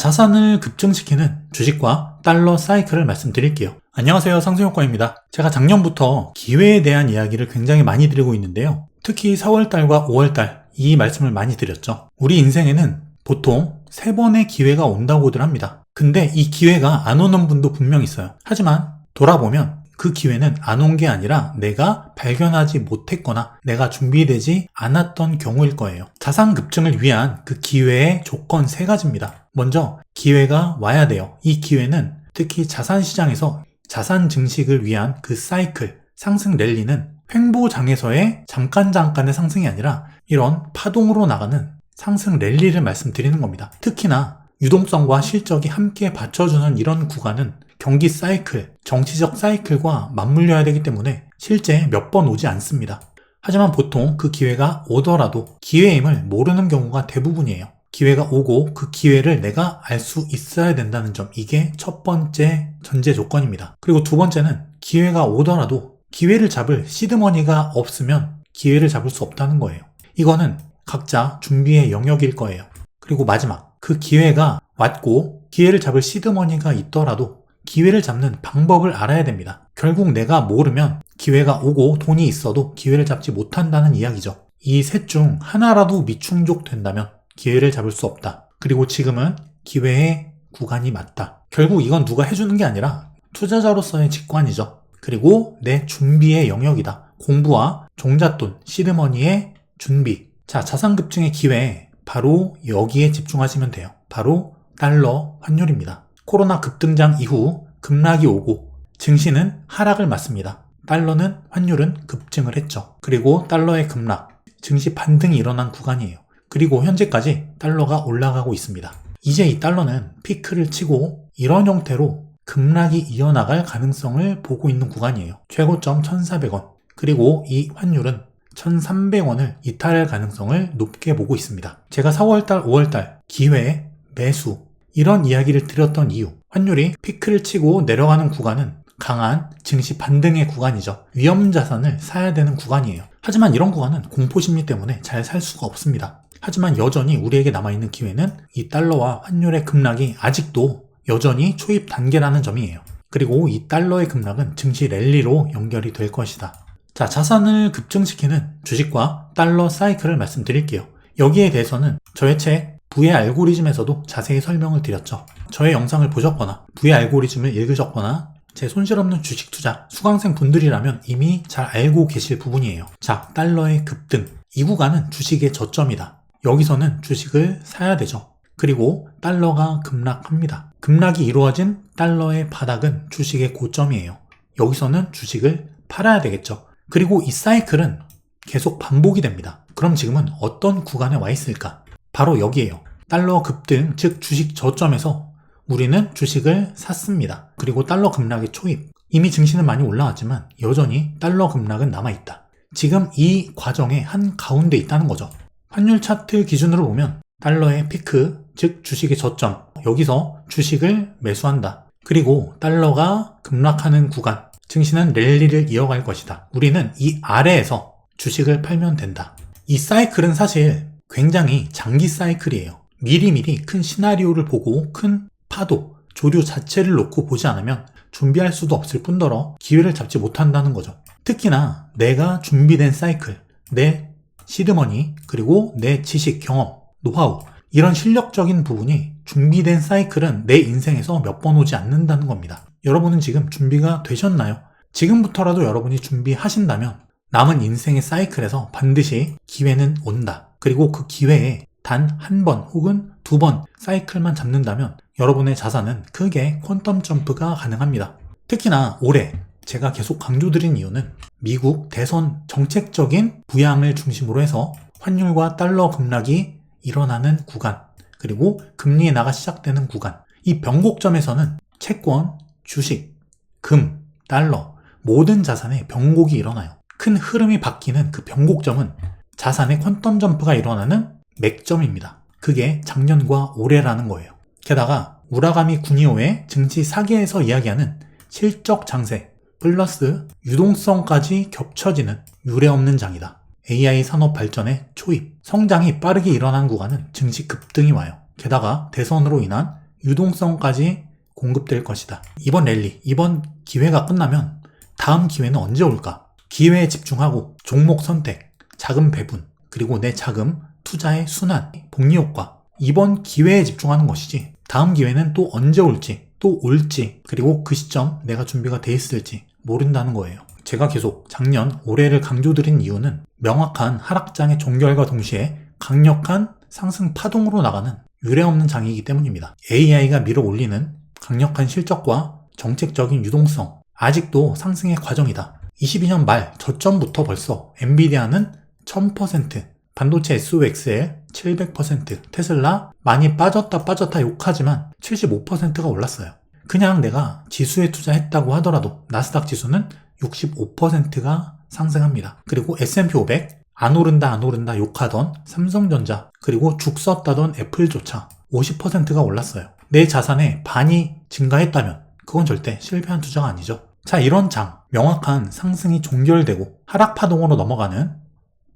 자산을 급증시키는 주식과 달러 사이클을 말씀드릴게요. 안녕하세요. 상승효과입니다. 제가 작년부터 기회에 대한 이야기를 굉장히 많이 드리고 있는데요. 특히 4월달과 5월달 이 말씀을 많이 드렸죠. 우리 인생에는 보통 세 번의 기회가 온다고들 합니다. 근데 이 기회가 안 오는 분도 분명 있어요. 하지만 돌아보면 그 기회는 안 온 게 아니라 내가 발견하지 못했거나 내가 준비되지 않았던 경우일 거예요. 자산 급증을 위한 그 기회의 조건 세 가지입니다. 먼저 기회가 와야 돼요. 이 기회는 특히 자산 시장에서 자산 증식을 위한 그 사이클, 상승 랠리는 횡보장에서의 잠깐 잠깐의 상승이 아니라 이런 파동으로 나가는 상승 랠리를 말씀드리는 겁니다. 특히나 유동성과 실적이 함께 받쳐주는 이런 구간은 경기 사이클, 정치적 사이클과 맞물려야 되기 때문에 실제 몇 번 오지 않습니다. 하지만 보통 그 기회가 오더라도 기회임을 모르는 경우가 대부분이에요. 기회가 오고 그 기회를 내가 알 수 있어야 된다는 점, 이게 첫 번째 전제 조건입니다. 그리고 두 번째는 기회가 오더라도 기회를 잡을 시드머니가 없으면 기회를 잡을 수 없다는 거예요. 이거는 각자 준비의 영역일 거예요. 그리고 마지막, 그 기회가 왔고 기회를 잡을 시드머니가 있더라도 기회를 잡는 방법을 알아야 됩니다. 결국 내가 모르면 기회가 오고 돈이 있어도 기회를 잡지 못한다는 이야기죠. 이 셋 중 하나라도 미충족 된다면 기회를 잡을 수 없다. 그리고 지금은 기회의 구간이 맞다. 결국 이건 누가 해주는 게 아니라 투자자로서의 직관이죠. 그리고 내 준비의 영역이다. 공부와 종잣돈, 시드머니의 준비. 자, 자산 급증의 기회. 바로 여기에 집중하시면 돼요. 바로 달러 환율입니다. 코로나 급등장 이후 급락이 오고 증시는 하락을 맞습니다. 달러는 환율은 급증을 했죠. 그리고 달러의 급락, 증시 반등이 일어난 구간이에요. 그리고 현재까지 달러가 올라가고 있습니다. 이제 이 달러는 피크를 치고 이런 형태로 급락이 이어나갈 가능성을 보고 있는 구간이에요. 최고점 1,400원. 그리고 이 환율은 1,300원을 이탈할 가능성을 높게 보고 있습니다. 제가 4월달, 5월달 기회, 매수 이런 이야기를 드렸던 이유 환율이 피크를 치고 내려가는 구간은 강한 증시 반등의 구간이죠. 위험 자산을 사야 되는 구간이에요. 하지만 이런 구간은 공포심리 때문에 잘 살 수가 없습니다. 하지만 여전히 우리에게 남아있는 기회는 이 달러와 환율의 급락이 아직도 여전히 초입 단계라는 점이에요. 그리고 이 달러의 급락은 증시 랠리로 연결이 될 것이다. 자, 자산을 급증시키는 주식과 달러 사이클을 말씀드릴게요. 여기에 대해서는 저의 책 부의 알고리즘에서도 자세히 설명을 드렸죠. 저의 영상을 보셨거나 부의 알고리즘을 읽으셨거나 제 손실 없는 주식 투자 수강생 분들이라면 이미 잘 알고 계실 부분이에요. 자, 달러의 급등. 이 구간은 주식의 저점이다. 여기서는 주식을 사야 되죠. 그리고 달러가 급락합니다. 급락이 이루어진 달러의 바닥은 주식의 고점이에요. 여기서는 주식을 팔아야 되겠죠. 그리고 이 사이클은 계속 반복이 됩니다. 그럼 지금은 어떤 구간에 와 있을까? 바로 여기에요. 달러 급등, 즉 주식 저점에서 우리는 주식을 샀습니다. 그리고 달러 급락의 초입. 이미 증시는 많이 올라왔지만 여전히 달러 급락은 남아있다. 지금 이 과정의 한 가운데 있다는 거죠. 환율 차트 기준으로 보면 달러의 피크, 즉 주식의 저점, 여기서 주식을 매수한다. 그리고 달러가 급락하는 구간, 증시는 랠리를 이어갈 것이다. 우리는 이 아래에서 주식을 팔면 된다. 이 사이클은 사실 굉장히 장기 사이클이에요. 미리미리 큰 시나리오를 보고 큰 파도, 조류 자체를 놓고 보지 않으면 준비할 수도 없을 뿐더러 기회를 잡지 못한다는 거죠. 특히나 내가 준비된 사이클, 내 시드머니, 그리고 내 지식, 경험, 노하우, 이런 실력적인 부분이 준비된 사이클은 내 인생에서 몇 번 오지 않는다는 겁니다. 여러분은 지금 준비가 되셨나요? 지금부터라도 여러분이 준비하신다면 남은 인생의 사이클에서 반드시 기회는 온다. 그리고 그 기회에 단 한 번 혹은 두 번 사이클만 잡는다면 여러분의 자산은 크게 퀀텀 점프가 가능합니다. 특히나 올해 제가 계속 강조드린 이유는 미국 대선 정책적인 부양을 중심으로 해서 환율과 달러 급락이 일어나는 구간, 그리고 금리 인하가 시작되는 구간. 이 변곡점에서는 채권, 주식, 금, 달러, 모든 자산의 변곡이 일어나요. 큰 흐름이 바뀌는 그 변곡점은 자산의 퀀텀 점프가 일어나는 맥점입니다. 그게 작년과 올해라는 거예요. 게다가 우라가미 구니오의 증시 사계에서 이야기하는 실적 장세 플러스 유동성까지 겹쳐지는 유례없는 장이다. AI 산업 발전의 초입, 성장이 빠르게 일어난 구간은 증시 급등이 와요. 게다가 대선으로 인한 유동성까지 공급될 것이다. 이번 랠리, 이번 기회가 끝나면 다음 기회는 언제 올까? 기회에 집중하고 종목 선택, 자금 배분, 그리고 내 자금, 투자의 순환, 복리 효과. 이번 기회에 집중하는 것이지. 다음 기회는 또 언제 올지, 또 올지, 그리고 그 시점 내가 준비가 돼 있을지 모른다는 거예요. 제가 계속 작년, 올해를 강조드린 이유는 명확한 하락장의 종결과 동시에 강력한 상승 파동으로 나가는 유례 없는 장이기 때문입니다. AI가 밀어 올리는 강력한 실적과 정책적인 유동성, 아직도 상승의 과정이다. 22년 말 저점부터 벌써 엔비디아는 1000%, 반도체 SOXL 700%, 테슬라 많이 빠졌다 빠졌다 욕하지만 75%가 올랐어요. 그냥 내가 지수에 투자했다고 하더라도 나스닥 지수는 65%가 상승합니다. 그리고 S&P 500 안 오른다 안 오른다 욕하던 삼성전자 그리고 죽 썼다던 애플조차 50%가 올랐어요. 내 자산의 반이 증가했다면 그건 절대 실패한 투자가 아니죠. 자 이런 장 명확한 상승이 종결되고 하락 파동으로 넘어가는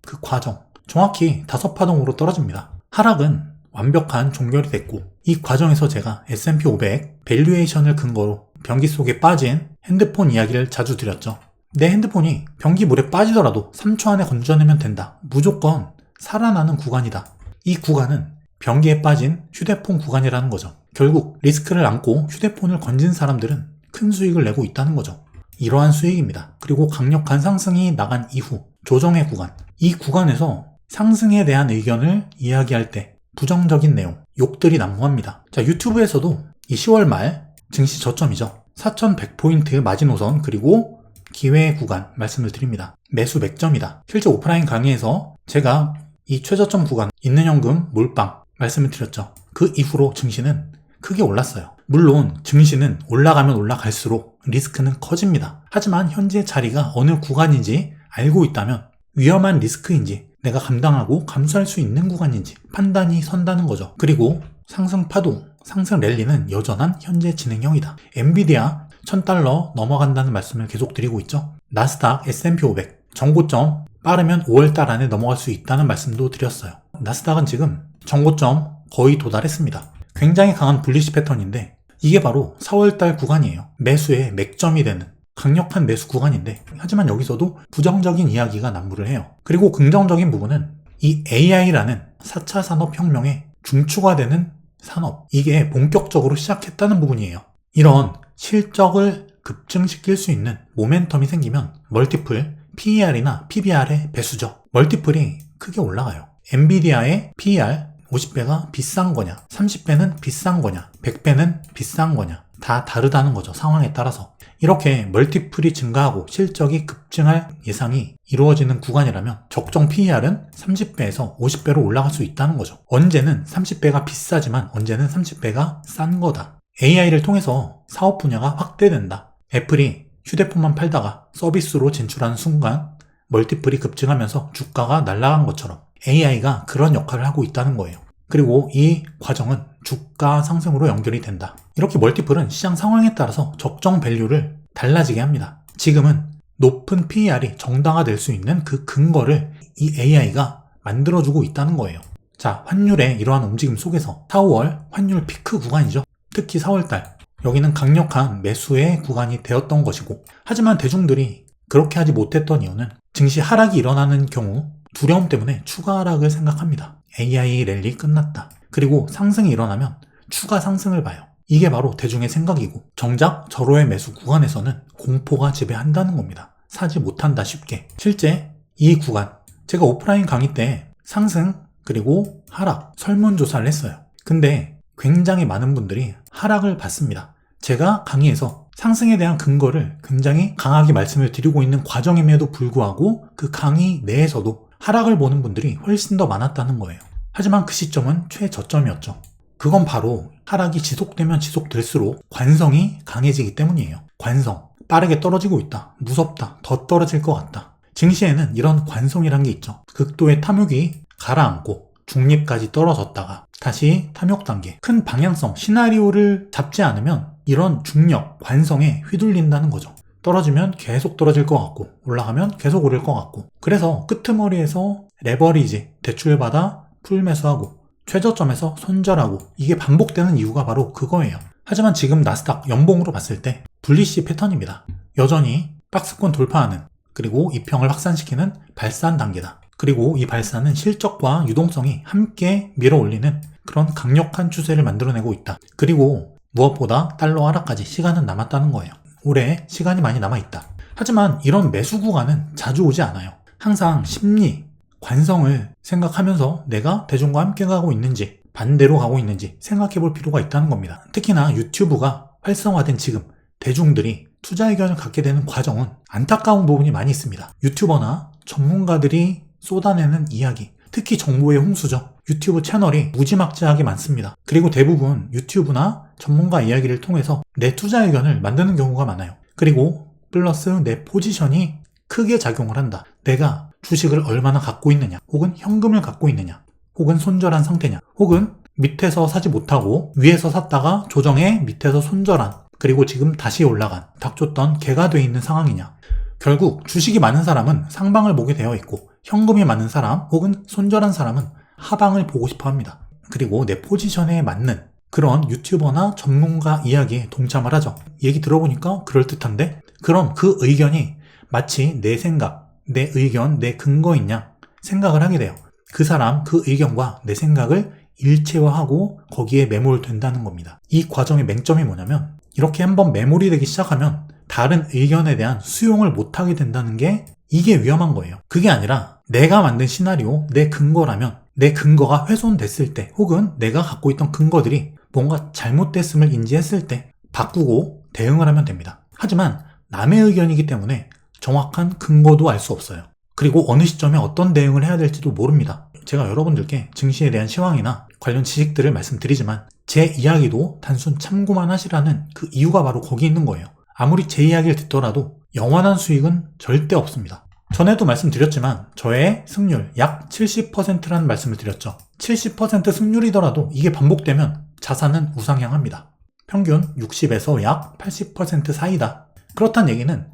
그 과정 정확히 다섯 파동으로 떨어집니다. 하락은 완벽한 종결이 됐고 이 과정에서 제가 S&P 500 밸류에이션을 근거로 변기 속에 빠진 핸드폰 이야기를 자주 드렸죠. 내 핸드폰이 변기 물에 빠지더라도 3초 안에 건져내면 된다. 무조건 살아나는 구간이다. 이 구간은 변기에 빠진 휴대폰 구간이라는 거죠. 결국 리스크를 안고 휴대폰을 건진 사람들은 큰 수익을 내고 있다는 거죠. 이러한 수익입니다. 그리고 강력한 상승이 나간 이후 조정의 구간. 이 구간에서 상승에 대한 의견을 이야기할 때 부정적인 내용, 욕들이 난무합니다. 자, 유튜브에서도 이 10월 말 증시 저점이죠. 4100포인트 마지노선 그리고 기회 구간 말씀을 드립니다. 매수 맥점이다. 실제 오프라인 강의에서 제가 이 최저점 구간 있는 현금 몰빵 말씀을 드렸죠. 그 이후로 증시는 크게 올랐어요. 물론 증시는 올라가면 올라갈수록 리스크는 커집니다. 하지만 현재 자리가 어느 구간인지 알고 있다면 위험한 리스크인지 내가 감당하고 감수할 수 있는 구간인지 판단이 선다는 거죠. 그리고 상승 파동, 상승 랠리는 여전한 현재 진행형이다. 엔비디아 1000달러 넘어간다는 말씀을 계속 드리고 있죠. 나스닥 S&P 500 정고점 빠르면 5월달 안에 넘어갈 수 있다는 말씀도 드렸어요. 나스닥은 지금 정고점 거의 도달했습니다. 굉장히 강한 분리시 패턴인데 이게 바로 4월달 구간이에요. 매수의 맥점이 되는 강력한 매수 구간인데 하지만 여기서도 부정적인 이야기가 난무를 해요. 그리고 긍정적인 부분은 이 AI라는 4차 산업혁명의 중추가 되는 산업 이게 본격적으로 시작했다는 부분이에요. 이런 실적을 급증시킬 수 있는 모멘텀이 생기면 멀티플 PER이나 PBR의 배수죠. 멀티플이 크게 올라가요. 엔비디아의 PER 50배가 비싼 거냐, 30배는 비싼 거냐, 100배는 비싼 거냐, 다 다르다는 거죠. 상황에 따라서. 이렇게 멀티플이 증가하고 실적이 급증할 예상이 이루어지는 구간이라면 적정 PER은 30배에서 50배로 올라갈 수 있다는 거죠. 언제는 30배가 비싸지만 언제는 30배가 싼 거다. AI를 통해서 사업 분야가 확대된다. 애플이 휴대폰만 팔다가 서비스로 진출하는 순간 멀티플이 급증하면서 주가가 날아간 것처럼 AI가 그런 역할을 하고 있다는 거예요. 그리고 이 과정은 주가 상승으로 연결이 된다. 이렇게 멀티플은 시장 상황에 따라서 적정 밸류를 달라지게 합니다. 지금은 높은 PER이 정당화될 수 있는 그 근거를 이 AI가 만들어주고 있다는 거예요. 자, 환율의 이러한 움직임 속에서 4, 5월 환율 피크 구간이죠. 특히 4월달 여기는 강력한 매수의 구간이 되었던 것이고 하지만 대중들이 그렇게 하지 못했던 이유는 증시 하락이 일어나는 경우 두려움 때문에 추가 하락을 생각합니다. AI 랠리 끝났다. 그리고 상승이 일어나면 추가 상승을 봐요. 이게 바로 대중의 생각이고 정작 절호의 매수 구간에서는 공포가 지배한다는 겁니다. 사지 못한다 쉽게. 실제 이 구간 제가 오프라인 강의 때 상승 그리고 하락 설문조사를 했어요. 근데 굉장히 많은 분들이 하락을 받습니다. 제가 강의에서 상승에 대한 근거를 굉장히 강하게 말씀을 드리고 있는 과정임에도 불구하고 그 강의 내에서도 하락을 보는 분들이 훨씬 더 많았다는 거예요. 하지만 그 시점은 최저점이었죠. 그건 바로 하락이 지속되면 지속될수록 관성이 강해지기 때문이에요. 관성. 빠르게 떨어지고 있다. 무섭다. 더 떨어질 것 같다. 증시에는 이런 관성이란 게 있죠. 극도의 탐욕이 가라앉고 중립까지 떨어졌다가 다시 탐욕 단계, 큰 방향성, 시나리오를 잡지 않으면 이런 중력, 관성에 휘둘린다는 거죠. 떨어지면 계속 떨어질 것 같고 올라가면 계속 오를 것 같고 그래서 끄트머리에서 레버리지, 대출받아 풀매수하고 최저점에서 손절하고 이게 반복되는 이유가 바로 그거예요. 하지만 지금 나스닥 연봉으로 봤을 때 분리시 패턴입니다. 여전히 박스권 돌파하는 그리고 이평을 확산시키는 발산 단계다. 그리고 이 발산은 실적과 유동성이 함께 밀어 올리는 그런 강력한 추세를 만들어내고 있다. 그리고 무엇보다 달러 하락까지 시간은 남았다는 거예요. 올해 시간이 많이 남아있다. 하지만 이런 매수 구간은 자주 오지 않아요. 항상 심리, 관성을 생각하면서 내가 대중과 함께 가고 있는지 반대로 가고 있는지 생각해 볼 필요가 있다는 겁니다. 특히나 유튜브가 활성화된 지금 대중들이 투자 의견을 갖게 되는 과정은 안타까운 부분이 많이 있습니다. 유튜버나 전문가들이 쏟아내는 이야기, 특히 정보의 홍수죠. 유튜브 채널이 무지막지하게 많습니다. 그리고 대부분 유튜브나 전문가 이야기를 통해서 내 투자 의견을 만드는 경우가 많아요. 그리고 플러스 내 포지션이 크게 작용을 한다. 내가 주식을 얼마나 갖고 있느냐, 혹은 현금을 갖고 있느냐, 혹은 손절한 상태냐, 혹은 밑에서 사지 못하고 위에서 샀다가 조정해 밑에서 손절한, 그리고 지금 다시 올라간, 닥쳤던 개가 돼 있는 상황이냐. 결국 주식이 많은 사람은 상방을 보게 되어 있고 현금이 많은 사람 혹은 손절한 사람은 하방을 보고 싶어 합니다. 그리고 내 포지션에 맞는 그런 유튜버나 전문가 이야기에 동참을 하죠. 얘기 들어보니까 그럴듯한데 그럼 그 의견이 마치 내 생각, 내 의견, 내 근거이냐 생각을 하게 돼요. 그 사람 그 의견과 내 생각을 일체화하고 거기에 매몰된다는 겁니다. 이 과정의 맹점이 뭐냐면 이렇게 한번 매몰이 되기 시작하면 다른 의견에 대한 수용을 못하게 된다는 게 이게 위험한 거예요. 그게 아니라 내가 만든 시나리오, 내 근거라면 내 근거가 훼손됐을 때 혹은 내가 갖고 있던 근거들이 뭔가 잘못됐음을 인지했을 때 바꾸고 대응을 하면 됩니다. 하지만 남의 의견이기 때문에 정확한 근거도 알 수 없어요. 그리고 어느 시점에 어떤 대응을 해야 될지도 모릅니다. 제가 여러분들께 증시에 대한 시황이나 관련 지식들을 말씀드리지만 제 이야기도 단순 참고만 하시라는 그 이유가 바로 거기 있는 거예요. 아무리 제 이야기를 듣더라도 영원한 수익은 절대 없습니다. 전에도 말씀드렸지만 저의 승률 약 70%라는 말씀을 드렸죠. 70% 승률이더라도 이게 반복되면 자산은 우상향합니다. 평균 60에서 약 80% 사이다. 그렇다는 얘기는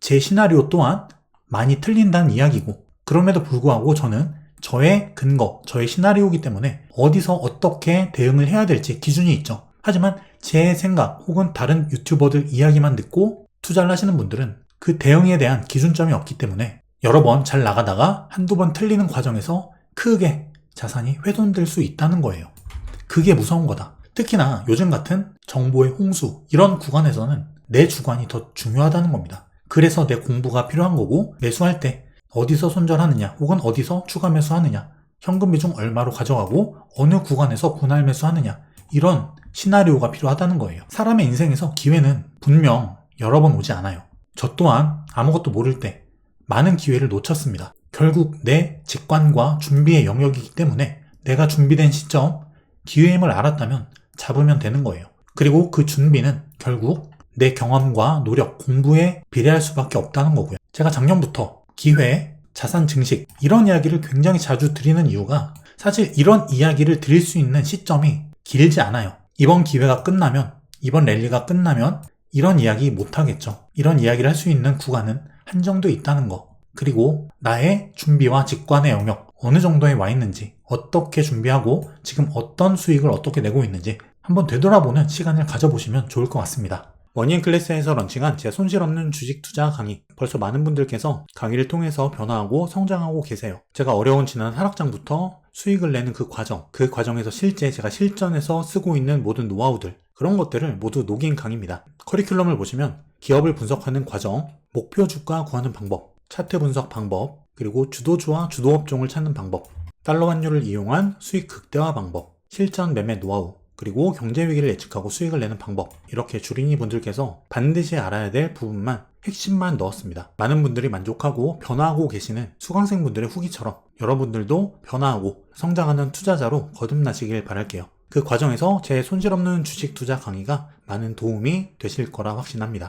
제 시나리오 또한 많이 틀린다는 이야기고 그럼에도 불구하고 저는 저의 근거, 저의 시나리오이기 때문에 어디서 어떻게 대응을 해야 될지 기준이 있죠. 하지만 제 생각 혹은 다른 유튜버들 이야기만 듣고 투자를 하시는 분들은 그 대응에 대한 기준점이 없기 때문에 여러 번 잘 나가다가 한두 번 틀리는 과정에서 크게 자산이 훼손될 수 있다는 거예요. 그게 무서운 거다. 특히나 요즘 같은 정보의 홍수, 이런 구간에서는 내 주관이 더 중요하다는 겁니다. 그래서 내 공부가 필요한 거고, 매수할 때 어디서 손절하느냐, 혹은 어디서 추가 매수하느냐, 현금 비중 얼마로 가져가고, 어느 구간에서 분할 매수하느냐, 이런 시나리오가 필요하다는 거예요. 사람의 인생에서 기회는 분명 여러 번 오지 않아요. 저 또한 아무것도 모를 때 많은 기회를 놓쳤습니다. 결국 내 직관과 준비의 영역이기 때문에 내가 준비된 시점, 기회임을 알았다면 잡으면 되는 거예요. 그리고 그 준비는 결국 내 경험과 노력, 공부에 비례할 수밖에 없다는 거고요. 제가 작년부터 기회, 자산 증식, 이런 이야기를 굉장히 자주 드리는 이유가 사실 이런 이야기를 드릴 수 있는 시점이 길지 않아요. 이번 기회가 끝나면, 이번 랠리가 끝나면 이런 이야기 못 하겠죠. 이런 이야기를 할 수 있는 구간은 한정도 있다는 거. 그리고 나의 준비와 직관의 영역, 어느 정도에 와 있는지, 어떻게 준비하고 지금 어떤 수익을 어떻게 내고 있는지 한번 되돌아보는 시간을 가져보시면 좋을 것 같습니다. 머니앤 클래스에서 런칭한 제 손실 없는 주식 투자 강의. 벌써 많은 분들께서 강의를 통해서 변화하고 성장하고 계세요. 제가 어려운 지난 하락장부터 수익을 내는 그 과정, 그 과정에서 실제 제가 실전에서 쓰고 있는 모든 노하우들, 그런 것들을 모두 녹인 강의입니다. 커리큘럼을 보시면 기업을 분석하는 과정, 목표 주가 구하는 방법, 차트 분석 방법, 그리고 주도주와 주도업종을 찾는 방법, 달러 환율을 이용한 수익 극대화 방법, 실전 매매 노하우, 그리고 경제 위기를 예측하고 수익을 내는 방법 이렇게 주린이 분들께서 반드시 알아야 될 부분만 핵심만 넣었습니다. 많은 분들이 만족하고 변화하고 계시는 수강생 분들의 후기처럼 여러분들도 변화하고 성장하는 투자자로 거듭나시길 바랄게요. 그 과정에서 제 손실 없는 주식 투자 강의가 많은 도움이 되실 거라 확신합니다.